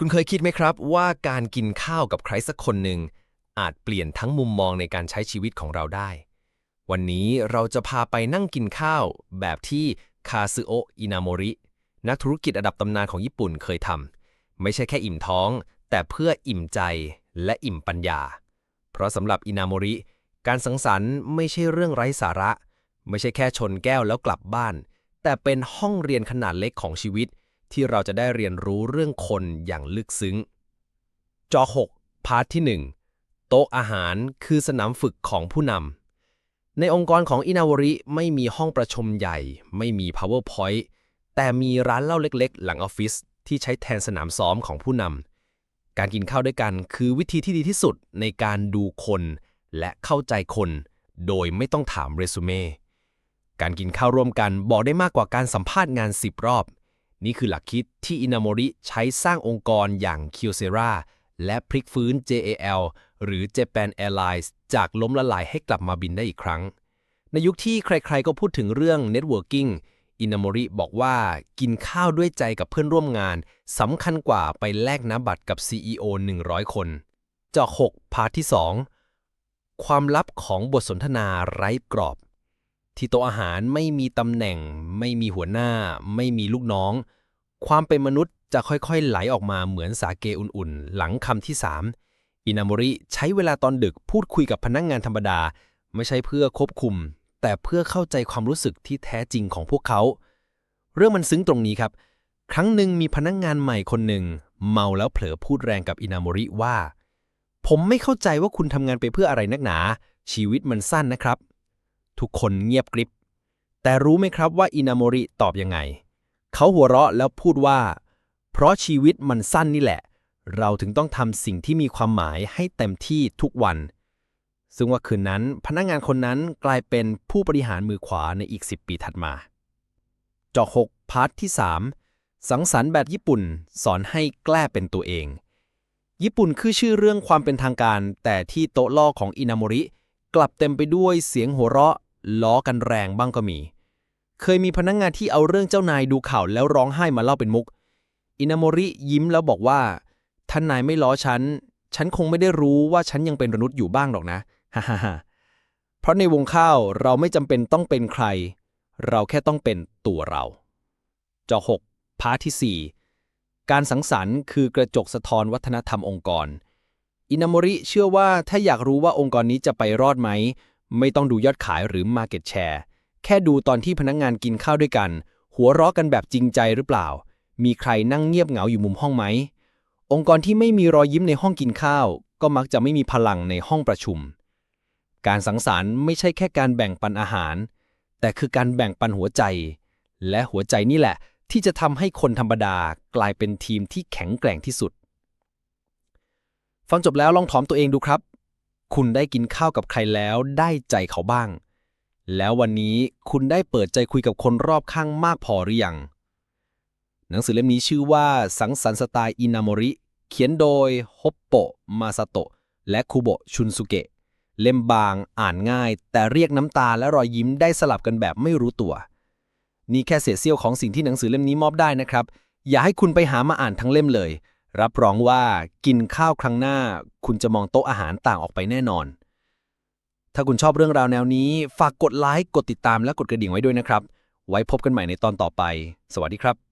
คุณเคยคิดไหมครับว่าการกินข้าวกับใครสักคนหนึ่งอาจเปลี่ยนทั้งมุมมองในการใช้ชีวิตของเราได้ วันนี้เราจะพาไปนั่งกินข้าว แบบที่คาซึโอะอินาโมริ นักธุรกิจระดับตำนานของญี่ปุ่นเคยทำไม่ใช่แค่อิ่มท้อง แต่เพื่ออิ่มใจและอิ่มปัญญา เพราะสำหรับอินาโมริ การสังสรรค์ไม่ใช่เรื่องไร้สาระ ไม่ใช่แค่ชนแก้วแล้วกลับบ้าน แต่เป็นห้องเรียนขนาดเล็กของชีวิต ที่เราจะได้เรียนรู้เรื่องคนอย่างลึกซึ้ง จอ 6 พาร์ทที่ 1 โต๊ะอาหารคือสนามฝึกของผู้นำ ในองค์กรของอินาวริไม่มีห้องประชุมใหญ่ ไม่มี powerpoint แต่มีร้านเหล้าเล็กๆ หลังออฟฟิศที่ใช้แทนสนามซ้อมของผู้นำ การกินข้าวด้วยกันคือวิธีที่ดีที่สุดในการดูคนและเข้าใจคน โดยไม่ต้องถามเรซูเม่ การกินข้าวร่วมกันบอกได้มากกว่าการสัมภาษณ์งาน 10 รอบ นี่คือหลักคิดที่อินาโมริ ใช้สร้างองค์กรอย่าง k y o s e r a และพลิกฟื้น JAL หรือ Japan Airlines จากล้มละลายให้กลับมาบินได้อีกครั้ง ในยุคที่ใครๆก็พูดถึงเรื่อง Networking อินาโมริบอกว่ากินข้าวด้วยใจกับเพื่อนร่วมงานสำคัญกว่าไปแลกน้ำบัตรกับ CEO 100 คนเจาะ6พาร์ทที่ 2 ความลับของบทสนทนาไร้กรอบ ที่โต๊ะอาหารไม่มีตำแหน่ง ไม่มีหัวหน้า ไม่มีลูกน้อง ความเป็นมนุษย์จะค่อยๆ ไหลออกมาเหมือนสาเกอุ่นๆ หลังคำที่ 3 อินามริใช้เวลาตอนดึกพูดคุยกับพนักงงานธรรมดา ไม่ใช่เพื่อควบคุม แต่เพื่อเข้าใจความรู้สึกที่แท้จริงของพวกเขา เรื่องมันซึ้งตรงนี้ครับ ครั้งหนึ่งมีพนักงงานใหม่คนหนึ่ง เมาแล้วเผลอพูดแรงกับอินามริว่า ผมไม่เข้าใจว่าคุณทำงานไปเพื่ออะไรนักหนา ชีวิตมันสั้นนะครับ ทุกคนเงียบกริบ แต่รู้ไหมครับว่าอินาโมริตอบยังไง เขาหัวเราะแล้วพูดว่า เพราะชีวิตมันสั้นนี่แหละ เราถึงต้องทำสิ่งที่มีความหมายให้เต็มที่ทุกวัน ซึ่งว่าคืนนั้นพนักงานคนนั้นกลายเป็นผู้บริหารมือขวาในอีก 10 ปีถัดมา จอ6พาร์ทที่ 3 สังสรรค์แบบญี่ปุ่นสอนให้แกล้เป็นตัวเอง ญี่ปุ่นคือชื่อเรื่องความเป็นทางการ แต่ที่โต๊ะล่อของอินาโมริกลับเต็มไปด้วยเสียงหัวเราะ ล้อกันแรงบ้างก็มี เคยมีพนักงงานที่เอาเรื่องเจ้านายดูข่าวแล้วร้องไห้มาเล่าเป็นมุก อินามริยิ้มแล้วบอกว่า ท่านนายไม่ล้อฉัน ฉันคงไม่ได้รู้ว่าฉันยังเป็นมนุษย์อยู่บ้างหรอกนะ ฮ่าฮ่าฮ่าเพราะในวงข้าวเราไม่จำเป็นต้องเป็นใคร เราแค่ต้องเป็นตัวเรา จอ 6 พาร์ทที่ 4 การสังสรรค์คือกระจกสะท้อนวัฒนธรรมองค์กรอินามริเชื่อว่าถ้าอยากรู้ว่าองค์กรนี้จะไปรอดไหม ไม่ต้องดูยอดขายหรือ Market Share แค่ดูตอนที่พนักงงานกินข้าวด้วยกัน หัวเราะกันแบบจริงใจหรือเปล่า มีใครนั่งเงียบเหงาอยู่มุมห้องไหม องค์กรที่ไม่มีรอยยิ้มในห้องกินข้าว ก็มักจะไม่มีพลังในห้องประชุม การสังสรรค์ไม่ใช่แค่การแบ่งปันอาหาร แต่คือการแบ่งปันหัวใจ และหัวใจนี่แหละ ที่จะทำให้คนธรรมดากลายเป็นทีมที่แข็งแกร่งที่สุด ฟังจบแล้วลองถามตัวเองดูครับ คุณได้กินข้าวกับใครแล้วได้ใจเขาบ้าง แล้ววันนี้คุณได้เปิดใจคุยกับคนรอบข้างมากพอหรือยัง หนังสือเล่มนี้ชื่อว่า สังสรรค์สไตล์อินามริ เขียนโดยฮปโปะมาซาโตะและคุโบะชุนสุเกะ เล่มบางอ่านง่าย แต่เรียกน้ำตาและรอยยิ้มได้สลับกันแบบไม่รู้ตัว นี่แค่เศษเสี้ยวของสิ่งที่หนังสือเล่มนี้มอบได้นะครับ อย่าให้คุณไปหามาอ่านทั้งเล่มเลย รับรองว่ากินข้าวครั้งหน้า คุณจะมองโต๊ะอาหารต่างออกไปแน่นอน ถ้าคุณชอบเรื่องราวแนวนี้ ฝากกดไลค์ กดติดตามและกดกระดิ่งไว้ด้วยนะครับ ไว้พบกันใหม่ในตอนต่อไป สวัสดีครับ